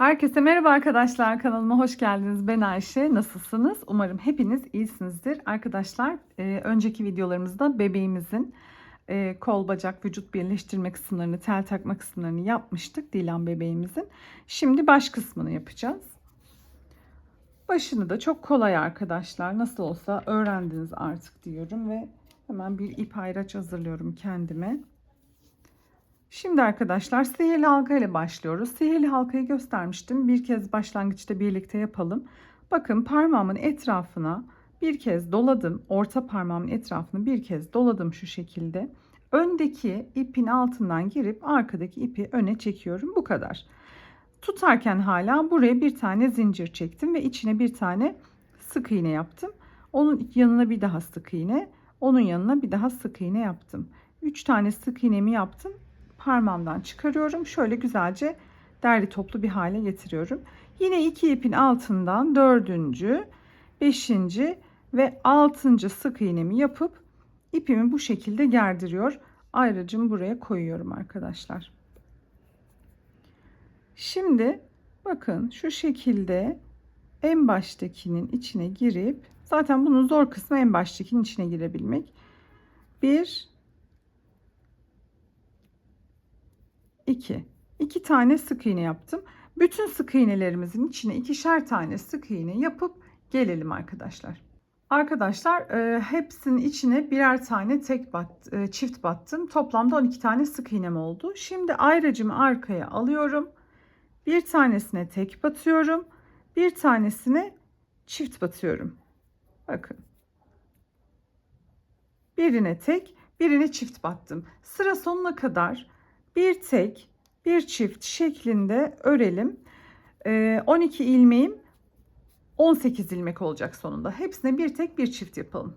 Herkese merhaba arkadaşlar kanalıma hoş geldiniz. Ben Ayşe. Nasılsınız? Umarım hepiniz iyisinizdir. Arkadaşlar e, önceki videolarımızda bebeğimizin e, kol bacak vücut birleştirme kısımlarını tel takma kısımlarını yapmıştık Dilan bebeğimizin. Şimdi baş kısmını yapacağız. Başını da çok kolay arkadaşlar. Nasıl olsa öğrendiniz artık diyorum ve hemen bir ip ayraç hazırlıyorum kendime. Şimdi arkadaşlar sihirli halka ile başlıyoruz. Sihirli halkayı göstermiştim. Bir kez başlangıçta birlikte yapalım. Bakın parmağımın etrafına bir kez doladım. Orta parmağımın etrafını bir kez doladım şu şekilde. Öndeki ipin altından girip arkadaki ipi öne çekiyorum. Bu kadar. Tutarken hala buraya bir tane zincir çektim ve içine bir tane sık iğne yaptım. Onun yanına bir daha sık iğne, onun yanına bir daha sık iğne yaptım. 3 tane sık iğnemi yaptım parmağımdan çıkarıyorum. Şöyle güzelce derli toplu bir hale getiriyorum. Yine iki ipin altından dördüncü, beşinci ve altıncı sık iğnemi yapıp ipimi bu şekilde gerdiriyor. Ayrıcımı buraya koyuyorum arkadaşlar. Şimdi bakın şu şekilde en baştakinin içine girip zaten bunun zor kısmı en baştakinin içine girebilmek. Bir 2. 2 tane sık iğne yaptım. Bütün sık iğnelerimizin içine ikişer tane sık iğne yapıp gelelim arkadaşlar. Arkadaşlar e, hepsinin içine birer tane tek bat, e, çift battım. Toplamda 12 tane sık iğnem oldu. Şimdi ayracımı arkaya alıyorum. Bir tanesine tek batıyorum. Bir tanesine çift batıyorum. Bakın. Birine tek, birine çift battım. Sıra sonuna kadar bir tek bir çift şeklinde örelim. 12 ee, ilmeğim 18 ilmek olacak sonunda. Hepsine bir tek bir çift yapalım.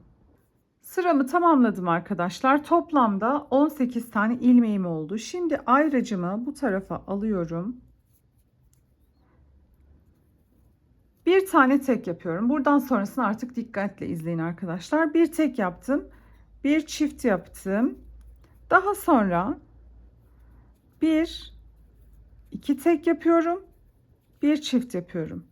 Sıramı tamamladım arkadaşlar. Toplamda 18 tane ilmeğim oldu. Şimdi ayracımı bu tarafa alıyorum. Bir tane tek yapıyorum. Buradan sonrasını artık dikkatle izleyin arkadaşlar. Bir tek yaptım. Bir çift yaptım. Daha sonra bir iki tek yapıyorum. Bir çift yapıyorum.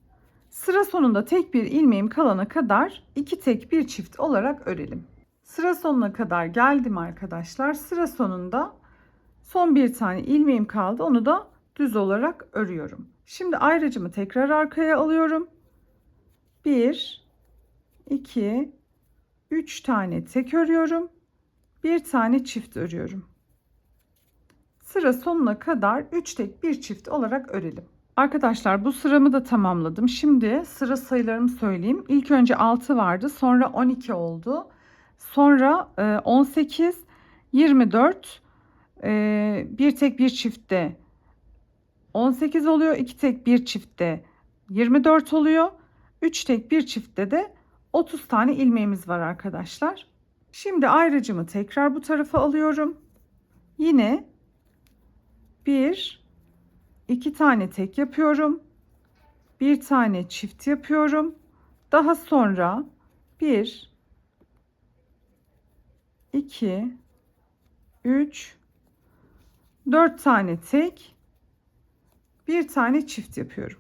Sıra sonunda tek bir ilmeğim kalana kadar iki tek bir çift olarak örelim. Sıra sonuna kadar geldim arkadaşlar. Sıra sonunda son bir tane ilmeğim kaldı. Onu da düz olarak örüyorum. Şimdi ayracımı tekrar arkaya alıyorum. 1 2 3 tane tek örüyorum. Bir tane çift örüyorum sıra sonuna kadar 3 tek bir çift olarak örelim. Arkadaşlar bu sıramı da tamamladım. Şimdi sıra sayılarımı söyleyeyim. İlk önce 6 vardı. Sonra 12 oldu. Sonra 18, 24, e, bir tek bir çiftte 18 oluyor. 2 tek bir çiftte 24 oluyor. 3 tek bir çiftte de 30 tane ilmeğimiz var arkadaşlar. Şimdi ayrıcımı tekrar bu tarafa alıyorum. Yine bir iki tane tek yapıyorum. Bir tane çift yapıyorum. Daha sonra bir iki üç dört tane tek bir tane çift yapıyorum.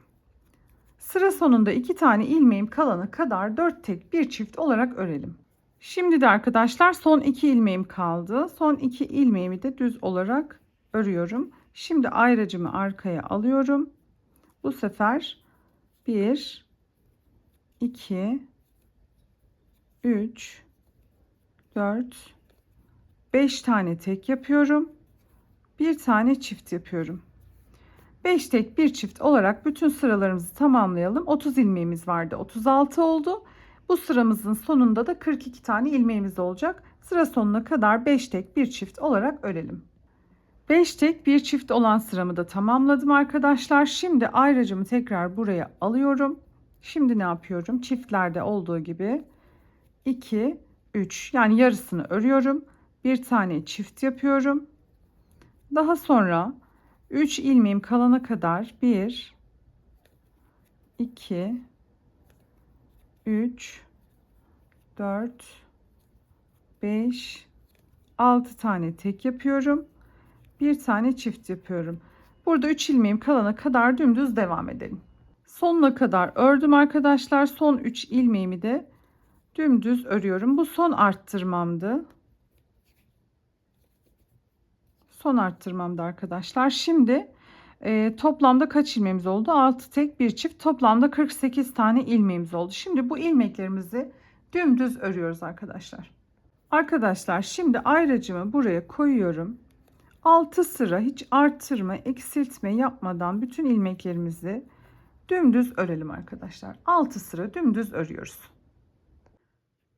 Sıra sonunda iki tane ilmeğim kalana kadar dört tek bir çift olarak örelim. Şimdi de arkadaşlar son iki ilmeğim kaldı. Son iki ilmeğimi de düz olarak örüyorum Şimdi ayracımı arkaya alıyorum. Bu sefer 1 2 3 4 5 tane tek yapıyorum. Bir tane çift yapıyorum. 5 tek bir çift olarak bütün sıralarımızı tamamlayalım. 30 ilmeğimiz vardı. 36 oldu. Bu sıramızın sonunda da 42 tane ilmeğimiz olacak. Sıra sonuna kadar 5 tek bir çift olarak örelim. 5 tek bir çift olan sıramı da tamamladım arkadaşlar. Şimdi ayracımı tekrar buraya alıyorum. Şimdi ne yapıyorum? Çiftlerde olduğu gibi 2 3 yani yarısını örüyorum. Bir tane çift yapıyorum. Daha sonra 3 ilmeğim kalana kadar 1 2 3 4 5 6 tane tek yapıyorum bir tane çift yapıyorum. Burada 3 ilmeğim kalana kadar dümdüz devam edelim. Sonuna kadar ördüm arkadaşlar. Son 3 ilmeğimi de dümdüz örüyorum. Bu son arttırmamdı. Son arttırmamdı arkadaşlar. Şimdi e, toplamda kaç ilmeğimiz oldu? 6 tek bir çift. Toplamda 48 tane ilmeğimiz oldu. Şimdi bu ilmeklerimizi dümdüz örüyoruz arkadaşlar. Arkadaşlar şimdi ayracımı buraya koyuyorum. 6 sıra hiç arttırma, eksiltme yapmadan bütün ilmeklerimizi dümdüz örelim arkadaşlar. 6 sıra dümdüz örüyoruz.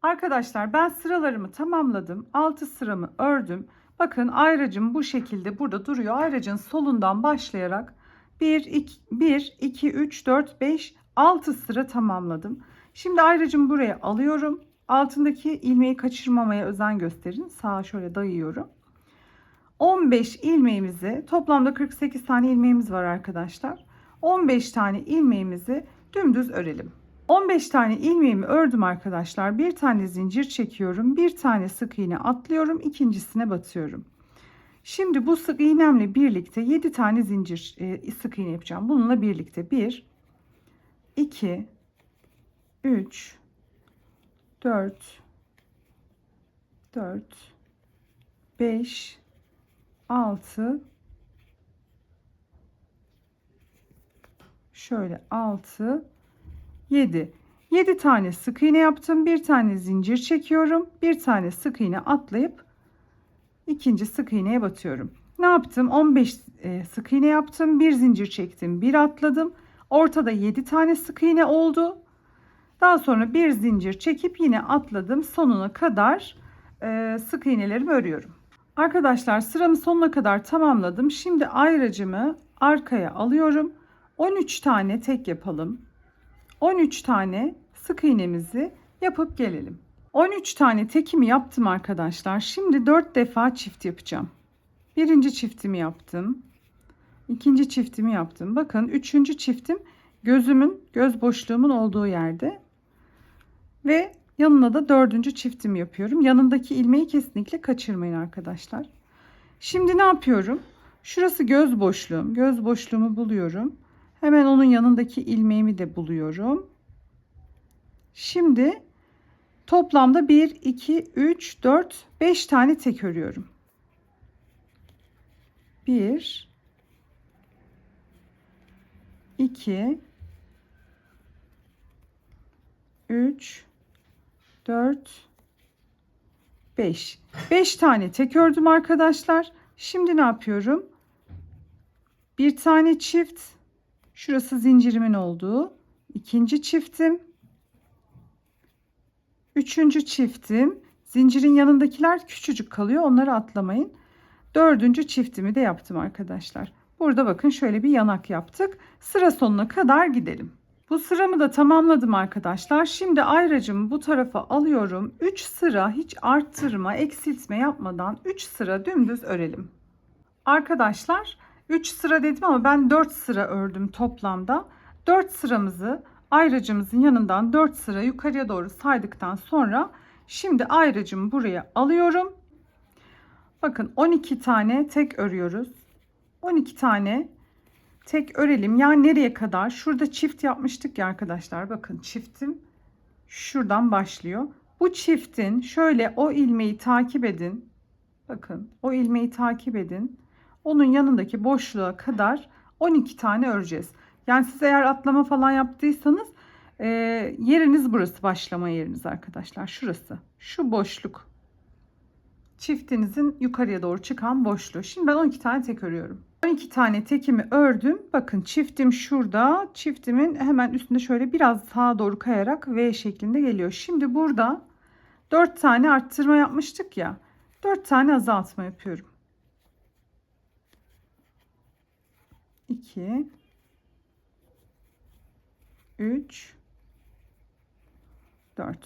Arkadaşlar ben sıralarımı tamamladım. 6 sıramı ördüm. Bakın ayracım bu şekilde burada duruyor. Ayracın solundan başlayarak 1 2 1 2 3 4 5 6 sıra tamamladım. Şimdi ayracımı buraya alıyorum. Altındaki ilmeği kaçırmamaya özen gösterin. Sağa şöyle dayıyorum. 15 ilmeğimizi toplamda 48 tane ilmeğimiz var arkadaşlar. 15 tane ilmeğimizi dümdüz örelim. 15 tane ilmeğimi ördüm arkadaşlar. Bir tane zincir çekiyorum. Bir tane sık iğne atlıyorum. ikincisine batıyorum. Şimdi bu sık iğnemle birlikte 7 tane zincir e, sık iğne yapacağım. Bununla birlikte 1 2 3 4 4 5 6 şöyle 6 7 7 tane sık iğne yaptım. Bir tane zincir çekiyorum. Bir tane sık iğne atlayıp ikinci sık iğneye batıyorum. Ne yaptım? 15 e, sık iğne yaptım. Bir zincir çektim. Bir atladım. Ortada 7 tane sık iğne oldu. Daha sonra bir zincir çekip yine atladım. Sonuna kadar e, sık iğnelerimi örüyorum Arkadaşlar sıramı sonuna kadar tamamladım. Şimdi ayracımı arkaya alıyorum. 13 tane tek yapalım. 13 tane sık iğnemizi yapıp gelelim. 13 tane tekimi yaptım arkadaşlar. Şimdi 4 defa çift yapacağım. Birinci çiftimi yaptım. İkinci çiftimi yaptım. Bakın üçüncü çiftim gözümün göz boşluğumun olduğu yerde. Ve Yanına da dördüncü çiftimi yapıyorum. Yanındaki ilmeği kesinlikle kaçırmayın arkadaşlar. Şimdi ne yapıyorum? Şurası göz boşluğum. Göz boşluğumu buluyorum. Hemen onun yanındaki ilmeğimi de buluyorum. Şimdi toplamda 1, 2, 3, 4, 5 tane tek örüyorum. 1, 2, 3, 4 5 5 tane tek ördüm arkadaşlar. Şimdi ne yapıyorum? Bir tane çift. Şurası zincirimin olduğu ikinci çiftim. Üçüncü çiftim. Zincirin yanındakiler küçücük kalıyor. Onları atlamayın. Dördüncü çiftimi de yaptım arkadaşlar. Burada bakın şöyle bir yanak yaptık. Sıra sonuna kadar gidelim bu sıramı da tamamladım arkadaşlar. Şimdi ayracımı bu tarafa alıyorum. 3 sıra hiç arttırma, eksiltme yapmadan 3 sıra dümdüz örelim. Arkadaşlar 3 sıra dedim ama ben 4 sıra ördüm toplamda. 4 sıramızı ayracımızın yanından 4 sıra yukarıya doğru saydıktan sonra şimdi ayracımı buraya alıyorum. Bakın 12 tane tek örüyoruz. 12 tane tek örelim. Yani nereye kadar? Şurada çift yapmıştık ya arkadaşlar. Bakın çiftim şuradan başlıyor. Bu çiftin şöyle o ilmeği takip edin. Bakın o ilmeği takip edin. Onun yanındaki boşluğa kadar 12 tane öreceğiz. Yani siz eğer atlama falan yaptıysanız e, yeriniz burası başlama yeriniz arkadaşlar. Şurası. Şu boşluk. Çiftinizin yukarıya doğru çıkan boşluğu. Şimdi ben 12 tane tek örüyorum. 12 tane tekimi ördüm. Bakın çiftim şurada. Çiftimin hemen üstünde şöyle biraz sağa doğru kayarak V şeklinde geliyor. Şimdi burada 4 tane arttırma yapmıştık ya. 4 tane azaltma yapıyorum. 2 3 4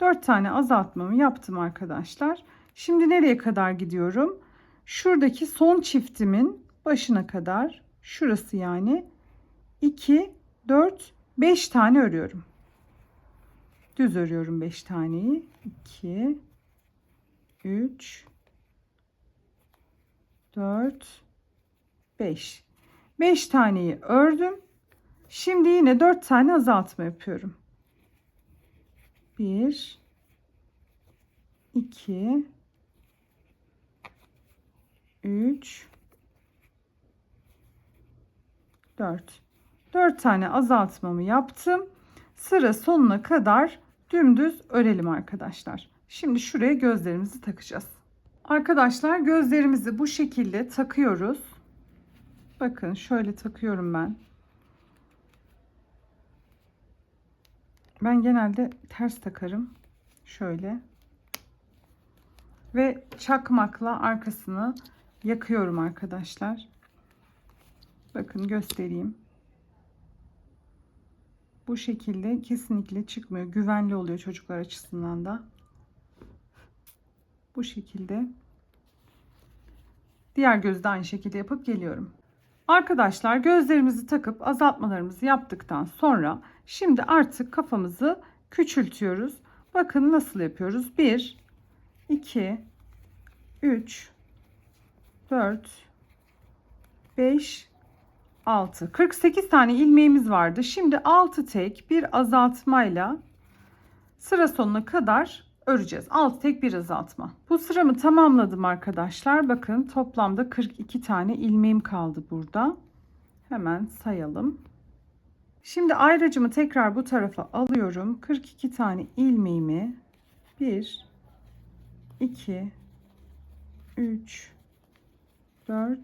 4 tane azaltmamı yaptım arkadaşlar. Şimdi nereye kadar gidiyorum? Şuradaki son çiftimin başına kadar şurası yani 2 4 5 tane örüyorum. Düz örüyorum 5 taneyi. 2 3 4 5 5 taneyi ördüm. Şimdi yine 4 tane azaltma yapıyorum. 1 2 3 4 4 tane azaltmamı yaptım. Sıra sonuna kadar dümdüz örelim arkadaşlar. Şimdi şuraya gözlerimizi takacağız. Arkadaşlar gözlerimizi bu şekilde takıyoruz. Bakın şöyle takıyorum ben. Ben genelde ters takarım. Şöyle. Ve çakmakla arkasını yakıyorum arkadaşlar. Bakın göstereyim. Bu şekilde kesinlikle çıkmıyor. Güvenli oluyor çocuklar açısından da. Bu şekilde. Diğer gözü de aynı şekilde yapıp geliyorum. Arkadaşlar gözlerimizi takıp azaltmalarımızı yaptıktan sonra şimdi artık kafamızı küçültüyoruz. Bakın nasıl yapıyoruz. 1 2 3 4 5 6 48 tane ilmeğimiz vardı. Şimdi 6 tek bir azaltmayla sıra sonuna kadar öreceğiz. 6 tek bir azaltma. Bu sıramı tamamladım arkadaşlar. Bakın toplamda 42 tane ilmeğim kaldı burada. Hemen sayalım. Şimdi ayracımı tekrar bu tarafa alıyorum. 42 tane ilmeğimi 1 2 3 4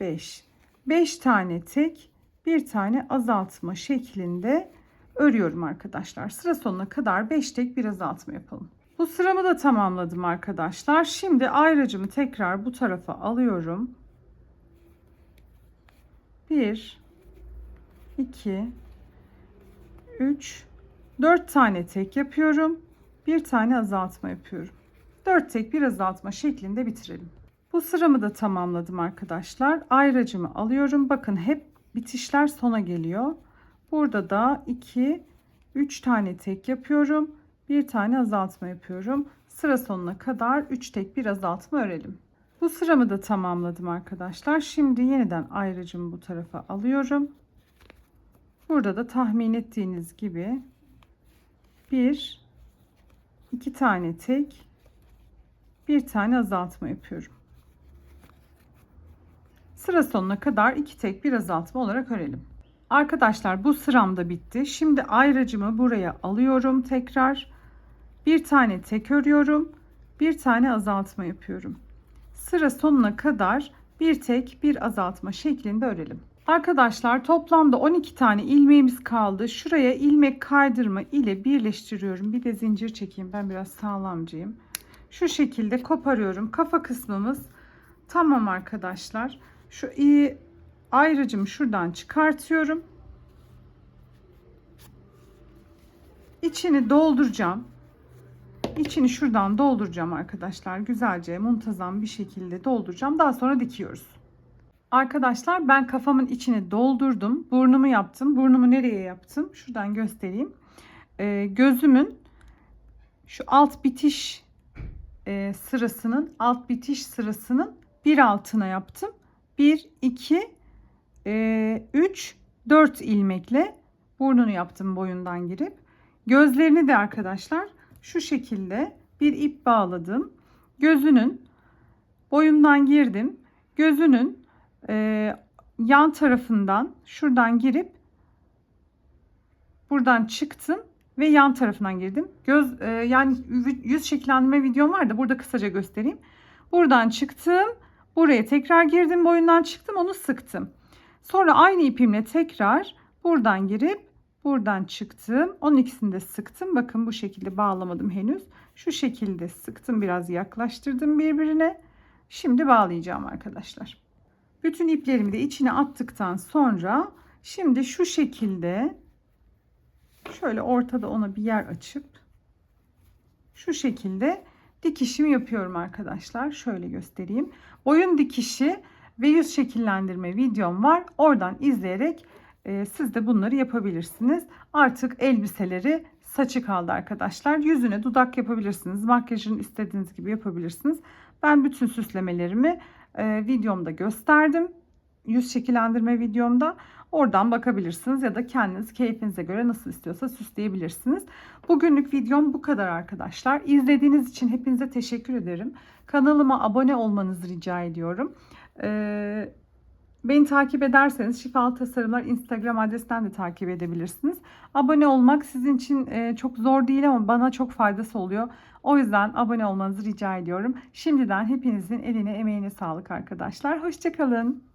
5 5 tane tek bir tane azaltma şeklinde örüyorum arkadaşlar. Sıra sonuna kadar 5 tek bir azaltma yapalım. Bu sıramı da tamamladım arkadaşlar. Şimdi ayracımı tekrar bu tarafa alıyorum. 1 2 3 4 tane tek yapıyorum. Bir tane azaltma yapıyorum. 4 tek bir azaltma şeklinde bitirelim. Bu sıramı da tamamladım arkadaşlar. Ayracımı alıyorum. Bakın hep bitişler sona geliyor. Burada da 2 3 tane tek yapıyorum. Bir tane azaltma yapıyorum. Sıra sonuna kadar 3 tek bir azaltma örelim. Bu sıramı da tamamladım arkadaşlar. Şimdi yeniden ayracımı bu tarafa alıyorum. Burada da tahmin ettiğiniz gibi bir iki tane tek bir tane azaltma yapıyorum. Sıra sonuna kadar iki tek bir azaltma olarak örelim. Arkadaşlar bu sıram da bitti. Şimdi ayracımı buraya alıyorum tekrar. Bir tane tek örüyorum. Bir tane azaltma yapıyorum. Sıra sonuna kadar bir tek bir azaltma şeklinde örelim. Arkadaşlar toplamda 12 tane ilmeğimiz kaldı. Şuraya ilmek kaydırma ile birleştiriyorum. Bir de zincir çekeyim. Ben biraz sağlamcıyım. Şu şekilde koparıyorum. Kafa kısmımız tamam arkadaşlar. Şu iyi ayrıcımı şuradan çıkartıyorum. İçini dolduracağım. İçini şuradan dolduracağım arkadaşlar. Güzelce muntazam bir şekilde dolduracağım. Daha sonra dikiyoruz. Arkadaşlar ben kafamın içini doldurdum. Burnumu yaptım. Burnumu nereye yaptım? Şuradan göstereyim. Ee, gözümün şu alt bitiş e, sırasının alt bitiş sırasının bir altına yaptım. 1, 2, 3, 4 ilmekle burnunu yaptım boyundan girip. Gözlerini de arkadaşlar şu şekilde bir ip bağladım. Gözünün boyundan girdim. Gözünün e, yan tarafından şuradan girip buradan çıktım ve yan tarafından girdim. Göz e, yani yüz şekillendirme videom var da burada kısaca göstereyim. Buradan çıktım. Buraya tekrar girdim. Boyundan çıktım. Onu sıktım. Sonra aynı ipimle tekrar buradan girip buradan çıktım. Onun ikisini de sıktım. Bakın bu şekilde bağlamadım henüz. Şu şekilde sıktım. Biraz yaklaştırdım birbirine. Şimdi bağlayacağım arkadaşlar. Bütün iplerimi de içine attıktan sonra şimdi şu şekilde şöyle ortada ona bir yer açıp şu şekilde dikişimi yapıyorum arkadaşlar. Şöyle göstereyim. Boyun dikişi ve yüz şekillendirme videom var. Oradan izleyerek e, siz de bunları yapabilirsiniz. Artık elbiseleri saçı kaldı arkadaşlar. Yüzüne dudak yapabilirsiniz. Makyajını istediğiniz gibi yapabilirsiniz. Ben bütün süslemelerimi e, videomda gösterdim. Yüz şekillendirme videomda. Oradan bakabilirsiniz ya da kendiniz keyfinize göre nasıl istiyorsa süsleyebilirsiniz. Bugünlük videom bu kadar arkadaşlar. İzlediğiniz için hepinize teşekkür ederim. Kanalıma abone olmanızı rica ediyorum. Ee, beni takip ederseniz Şifalı Tasarımlar Instagram adresinden de takip edebilirsiniz. Abone olmak sizin için e, çok zor değil ama bana çok faydası oluyor. O yüzden abone olmanızı rica ediyorum. Şimdiden hepinizin eline emeğine sağlık arkadaşlar. Hoşçakalın.